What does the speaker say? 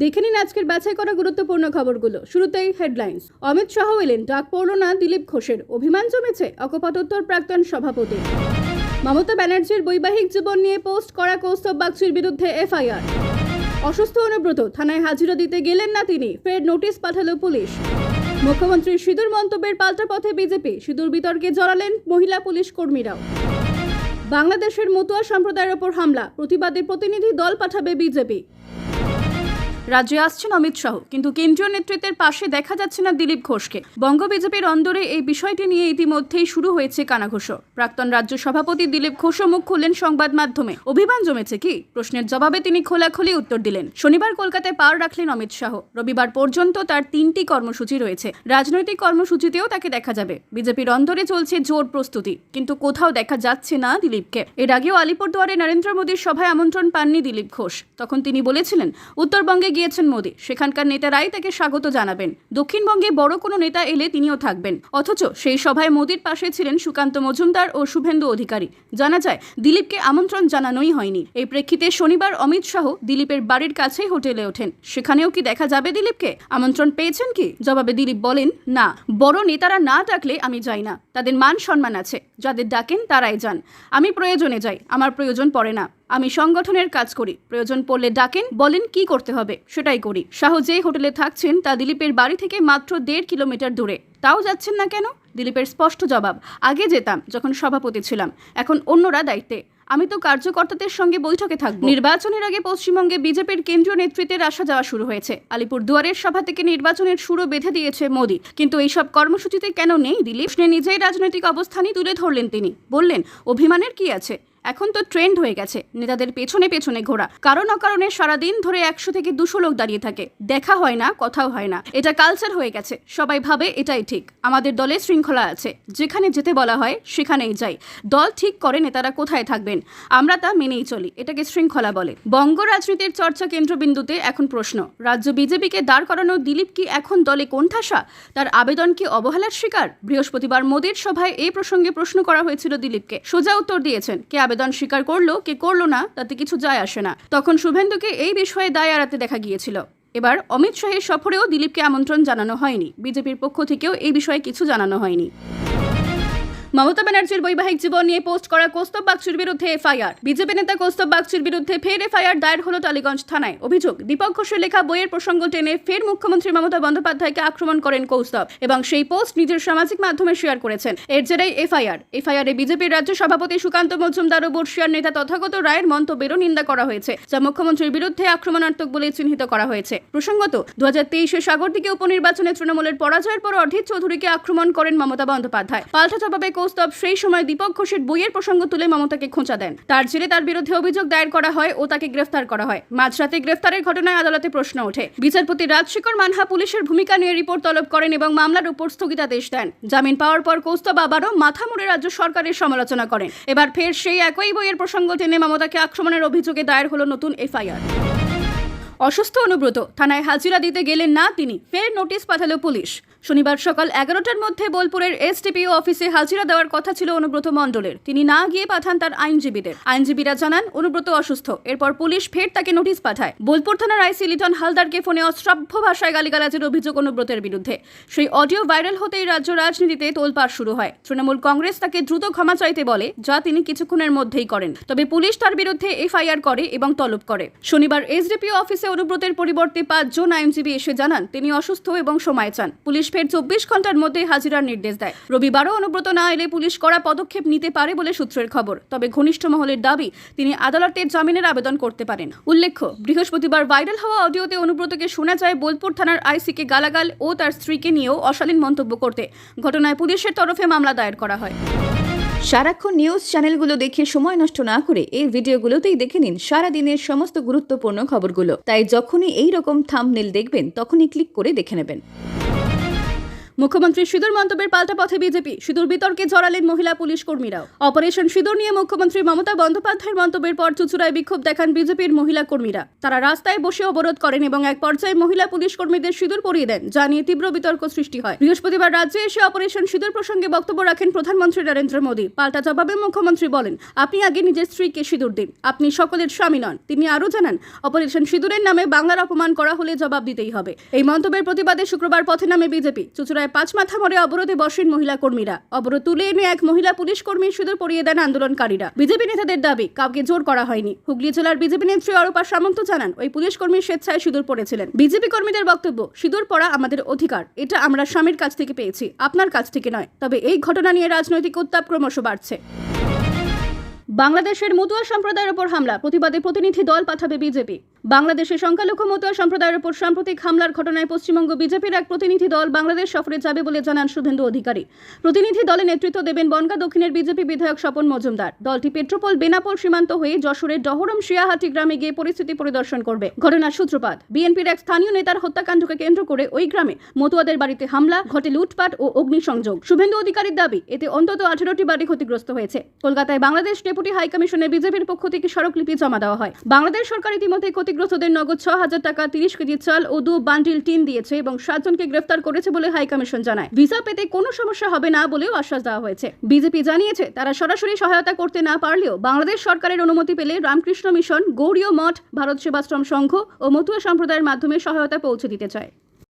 দেখে নিন আজকের বাছাই করা গুরুত্বপূর্ণ খবরগুলো। শুরুতেই হেডলাইন্স অমিত শাহ এলেন ডাক পড়ল না দিলীপ ঘোষের। অভিমান জমেছে অকপতোত্তর প্রাক্তন সভাপতি মমতা ব্যানার্জির বৈবাহিক জীবন নিয়ে পোস্ট করা কৌস্তব বাগচির বিরুদ্ধে এফআইআর। অসুস্থ অনুব্রত থানায় হাজিরা দিতে গেলেন না তিনি, ফের নোটিশ পাঠালো পুলিশ। মুখ্যমন্ত্রী সিঁদুর মন্তব্যের পাল্টা পথে বিজেপি, সিঁদুর বিতর্কে জড়ালেন মহিলা পুলিশ কর্মীরাও। বাংলাদেশের মতুয়া সম্প্রদায়ের ওপর হামলা, প্রতিবাদে প্রতিনিধি দল পাঠাবে বিজেপি। রাজ্যে আসছেন অমিত শাহ, কিন্তু কেন্দ্রীয় নেতৃত্বের পাশে দেখা যাচ্ছে না দিলীপ ঘোষকে। বঙ্গ বিজেপির অন্দরে এই বিষয়টি নিয়ে ইতিমধ্যেই শুরু হয়েছে কানাঘোষ। প্রাক্তন রাজ্য সভাপতি দিলীপ ঘোষও মুখ খুললেন সংবাদ মাধ্যমে। অভিমান জমেছে কি? প্রশ্নের জবাবে তিনি খোলাখুলি উত্তর দিলেন। শনিবার কলকাতায় পার রাখলেন অমিত শাহ। রবিবার পর্যন্ত তার তিনটি কর্মসূচি রয়েছে। রাজনৈতিক কর্মসূচিতেও তাকে দেখা যাবে। বিজেপির অন্দরে চলছে জোর প্রস্তুতি, কিন্তু কোথাও দেখা যাচ্ছে না দিলীপকে। এর আগেও আলিপুরদুয়ারে নরেন্দ্র মোদীর সভায় আমন্ত্রণ পাননি দিলীপ ঘোষ। তখন তিনি বলেছিলেন, উত্তরবঙ্গে গিয়েছেন মোদী। সেখানকার নেতারাই তাকে স্বাগত জানাবেন। দক্ষিণবঙ্গে বড় কোনো নেতা এলে তিনিও থাকবেন। অথচ সেই সভায় মোদীর পাশে ছিলেন সুকান্ত মজুমদার ও শুভেন্দু অধিকারী। জানা যায়, দিলীপকে আমন্ত্রণ জানানোই হয়নি। এই প্রেক্ষিতে শনিবার অমিত শাহ দিলীপের বাড়ির কাছেই হোটেলে ওঠেন। সেখানেও কি দেখা যাবে দিলীপকে? আমন্ত্রণ পেয়েছেন কি? জবাবে দিলীপ বলেন, না, বড় নেতারা না ডাকলে আমি যাই না। তাদের মান সম্মান আছে। যাদের ডাকেন তারাই যান। আমি প্রয়োজনে যাই, আমার প্রয়োজন পড়ে না। আমি সংগঠনের কাজ করি। প্রয়োজন পড়লে ডাকেন, বলেন কি করতে হবে, সেটাই করি। শাহ হোটেলে থাকছেন তা দিলীপের বাড়ি থেকে মাত্র দেড় কিলোমিটার দূরে। তাও যাচ্ছেন না কেন? দিলীপের স্পষ্ট জবাব, আগে যেতাম যখন সভাপতি ছিলাম, এখন অন্যরা দায়িত্বে। আমি তো কার্যকর্তাদের সঙ্গে বৈঠকে থাকব। নির্বাচনের আগে পশ্চিমবঙ্গে বিজেপির কেন্দ্রীয় নেতৃত্বের আসা যাওয়া শুরু হয়েছে। আলিপুর দুয়ারের সভা থেকে নির্বাচনের সুরও বেঁধে দিয়েছে মোদী। কিন্তু এইসব কর্মসূচিতে কেন নেই দিলীপ? নিজেই রাজনৈতিক অবস্থানই তুলে ধরলেন তিনি। বললেন, অভিমানের কি আছে? এখন তো ট্রেন্ড হয়ে গেছে। নেতাদের পেছনে পেছনে ঘোরা। কারণ অকারণে সারাদিন ধরে একশো থেকে দুশো লোক দাঁড়িয়ে থাকে। দেখা হয় না, কথাও হয় না। এটা কালচার হয়ে গেছে। সবাই ভাবে এটাই ঠিক। আমাদের দলে শৃঙ্খলা আছে। যেখানে যেতে বলা হয়, সেখানেই যাই। দল ঠিক করে নেতারা কোথায় থাকবেন? আমরা তা মেনেই চলি। এটাকে শৃঙ্খলা বলে। বঙ্গ রাজনীতির চর্চা কেন্দ্রবিন্দুতে এখন প্রশ্ন। রাজ্য বিজেপিকে দাঁড় করানো দিলীপ কি এখন দলে কোণঠাসা? তার আবেদন কি অবহেলার শিকার? বৃহস্পতিবার মোদীর সভায় এই প্রসঙ্গে প্রশ্ন করা হয়েছিল দিলীপকে। সোজা উত্তর দিয়েছেন। কে আবেদন স্বীকার করল, কে করল না, তাতে কিছু যায় আসে না। তখন শুভেন্দুকে এই বিষয়ে দায় এড়াতে দেখা গিয়েছিল। এবার অমিত শাহের সফরেও দিলীপকে আমন্ত্রণ জানানো হয়নি। বিজেপির পক্ষ থেকেও এই বিষয়ে কিছু জানানো হয়নি। মমতা ব্যানার্জির বৈবাহিক জীবন নিয়ে পোস্ট করা কৌস্তব বাগচির বিরুদ্ধে এফআইআর। বিজেপি নেতা কৌস্তব বাগচির বিরুদ্ধে ফের এফআইআর দায়ের হলো টালিগঞ্জ থানায়। অভিযোগ, দীপক ঘোষের লেখা বইয়ের প্রসঙ্গ টেনে ফের মুখ্যমন্ত্রী মমতা বন্দ্যোপাধ্যায়কে আক্রমণ করেন কৌস্তব এবং সেই পোস্ট নিজের সামাজিক মাধ্যমে শেয়ার করেছেন। এর জেরেই এফআইআর। এফআইআরে বিজেপির রাজ্য সভাপতি সুকান্ত মজুমদার ও বর্ষিয়ার নেতা তথাগত রায়ের মন্তব্যেরও নিন্দা করা হয়েছে, যা মুখ্যমন্ত্রীর বিরুদ্ধে আক্রমণাত্মক বলে চিহ্নিত করা হয়েছে। প্রসঙ্গত দু হাজার তেইশে সাগরদিকে উপনির্বাচনে তৃণমূলের পরাজয়ের পর অধীর চৌধুরীকে আক্রমণ করেন মমতা বন্দ্যোপাধ্যায়। পাল্টা জবাবে কৌস্তব সেই সময় দীপক ঘোষের বইয়ের প্রসঙ্গ তুলে মমতাকে খোঁচা দেন। তার জেরে তার বিরুদ্ধে অভিযোগ দায়ের করা হয় ও তাকে গ্রেফতার করা হয়। মাঝরাতে গ্রেফতারের ঘটনায় আদালতে প্রশ্ন ওঠে। বিচারপতি রাজশেখর মানহা পুলিশের ভূমিকা নিয়ে রিপোর্ট তলব করেন এবং মামলার উপর স্থগিতাদেশ দেন। জামিন পাওয়ার পর কৌস্তব আবারও মাথা মুড়ে রাজ্য সরকারের সমালোচনা করেন। এবার ফের সেই একই বইয়ের প্রসঙ্গ টেনে মমতাকে আক্রমণের অভিযোগে দায়ের হলো নতুন এফআইআর। অসুস্থ, অনুব্রত, থানায় হাজিরা দিতে গেলেন না তিনি। ফের নোটিশ পাঠালো পুলিশ। শনিবার সকাল এগারোটার মধ্যে বোলপুরের এসডিপিও অফিসে হাজিরা দেওয়ার কথা ছিল অনুব্রত মণ্ডলের। তিনি না গিয়ে পাঠান তার আইনজীবীদের। আইনজীবীরা জানান, অনুব্রত অসুস্থ। এরপর পুলিশ ফের তাকে নোটিশ পাঠায়। বোলপুর থানার আইসি লিটন হালদারকে ফোনে অশ্রাব্য ভাষায় গালিগালাজের অভিযোগ অনুব্রতের বিরুদ্ধে। সেই অডিও ভাইরাল হতেই রাজ্য রাজনীতিতে তোলপাড় শুরু হয়। তৃণমূল কংগ্রেস তাকে দ্রুত ক্ষমা চাইতে বলে, যা তিনি কিছুক্ষণের মধ্যেই করেন। তবে পুলিশ তার বিরুদ্ধে এফআইআর করে এবং তলব করে। শনিবার এসডিপিও অফিসে অনুব্রতের পরিবর্তে পাঁচজন আইনজীবী এসে জানান, তিনি অসুস্থ এবং সময় চান। পুলিশ ফের চব্বিশ ঘণ্টার মধ্যে হাজিরার নির্দেশ দেয়। রবিবারও অনুব্রত না এলে পুলিশ কড়া পদক্ষেপ নিতে পারে বলে সূত্রের খবর। তবে ঘনিষ্ঠ মহলের দাবি, তিনি আদালতের জামিনের আবেদন করতে পারেন। উল্লেখ্য, বৃহস্পতিবার ভাইরাল হওয়া অডিওতে অনুব্রতকে শোনা যায় বোলপুর থানার আইসিকে গালাগাল ও তার স্ত্রীকে নিয়েও অশালীন মন্তব্য করতে। ঘটনায় পুলিশের তরফে মামলা দায়ের করা হয়। সারাক্ষণ নিউজ চ্যানেলগুলো দেখে সময় নষ্ট না করে এই ভিডিওগুলোতেই দেখে নিন সারা দিনের সমস্ত গুরুত্বপূর্ণ খবরগুলো। তাই যখনই এই রকম থাম্বনেল দেখবেন, তখনই ক্লিক করে দেখে নেবেন। মুখ্যমন্ত্রী সিঁদুর মন্তব্যের পাল্টা পথে বিজেপি। সিঁদুর বিতর্কে জড়ালেন মহিলা পুলিশ কর্মীরাও। অপারেশন সিঁদুর নিয়ে মুখ্যমন্ত্রী মমতা বন্দ্যোপাধ্যায়ের মন্তব্যের পর চুচুড়ায় বিক্ষোভ দেখান বিজেপির মহিলা কর্মীরা। তারা রাস্তায় বসে অবরোধ করেন এবং এক পর্যায়ে মহিলা পুলিশ কর্মীদের সিঁদুর পরিয়ে দেন, যা নিয়ে তীব্র বিতর্ক সৃষ্টি হয়। বৃহস্পতিবার রাজ্যে এসে অপারেশন সিঁদুর প্রসঙ্গে বক্তব্য রাখেন প্রধানমন্ত্রী নরেন্দ্র মোদী। পাল্টা জবাবে মুখ্যমন্ত্রী বলেন, আপনি আগে নিজের স্ত্রীকে সিঁদুর দিন। আপনি সকলের স্বামী নন। তিনি আরও জানান, অপারেশন সিঁদুরের নামে বাংলার অপমান করা হলে জবাব দিতেই হবে। এই মন্তব্যের প্রতিবাদে শুক্রবার পথে নামে বিজেপি। চুচুড়ায় পাঁচ মাথা মরে অবরোধে বসেন মহিলা কর্মীরা। অবরোধ তুলে এনে এক মহিলা পুলিশ কর্মী সিঁদুর পরিয়ে দেন আন্দোলনকারীরা। বিজেপি নেতাদের দাবি, কাউকে জোর করা হয়নি। হুগলি জেলার বিজেপি নেত্রী অরূপা সামন্ত জানান, ওই পুলিশ কর্মী স্বেচ্ছায় সিঁদুর পড়েছিলেন। বিজেপি কর্মীদের বক্তব্য, সিঁদুর পড়া আমাদের অধিকার। এটা আমরা স্বামীর কাছ থেকে পেয়েছি, আপনার কাছ থেকে নয়। তবে এই ঘটনা নিয়ে রাজনৈতিক উত্তাপ ক্রমশ বাড়ছে। বাংলাদেশের মতুয়া সম্প্রদায়ের ওপর হামলা, প্রতিবাদে প্রতিনিধি দল পাঠাবে বিজেপি। বাংলাদেশের সংখ্যালঘু মতুয়া সম্প্রদায়ের ওপর সাম্প্রতিক হামলার ঘটনায় পশ্চিমবঙ্গ বিজেপির এক প্রতিনিধি দল বাংলাদেশ সফরে যাবে বলে জানান শুভেন্দু অধিকারী। প্রতিনিধি দলে নেতৃত্ব দেবেন বনগা দক্ষিণের বিজেপি বিধায়ক স্বপন মজুমদার। দলটি পেট্রোপল, বেনাপোল সীমান্ত হয়ে যশোরের ডহরম শিয়াহাটি গ্রামে গিয়ে পরিস্থিতি পরিদর্শন করবে। ঘটনার সূত্রপাত, বিএনপির এক স্থানীয় নেতার হত্যাকাণ্ডকে কেন্দ্র করে ওই গ্রামে মতুয়াদের বাড়িতে হামলা, ঘটে লুটপাট ও অগ্নিসংযোগ। শুভেন্দু অধিকারীর দাবি, এতে অন্তত আঠেরোটি বাড়ি ক্ষতিগ্রস্ত হয়েছে। কলকাতায় বাংলাদেশ ডেপুটি হাইকমিশনে বিজেপির পক্ষ থেকে স্মারকলিপি জমা দেওয়া হয়। বাংলাদেশ সরকার ইতিমধ্যে ক্ষতিগ্রস্তদের নগদ ছ হাজার টাকা, তিরিশ কেজি চাল ও দু বান্ডিল টিন দিয়েছে এবং সাতজনকে গ্রেফতার করেছে বলে হাইকমিশন জানায়। ভিসা পেতে কোনো সমস্যা হবে না বলেও আশ্বাস দেওয়া হয়েছে। বিজেপি জানিয়েছে, তারা সরাসরি সহায়তা করতে না পারলেও বাংলাদেশ সরকারের অনুমতি পেলে রামকৃষ্ণ মিশন গৌরীয় মঠ, ভারত সেবাশ্রম সংঘ ও মতুয়া সম্প্রদায়ের মাধ্যমে সহায়তা পৌঁছে দিতে চায়।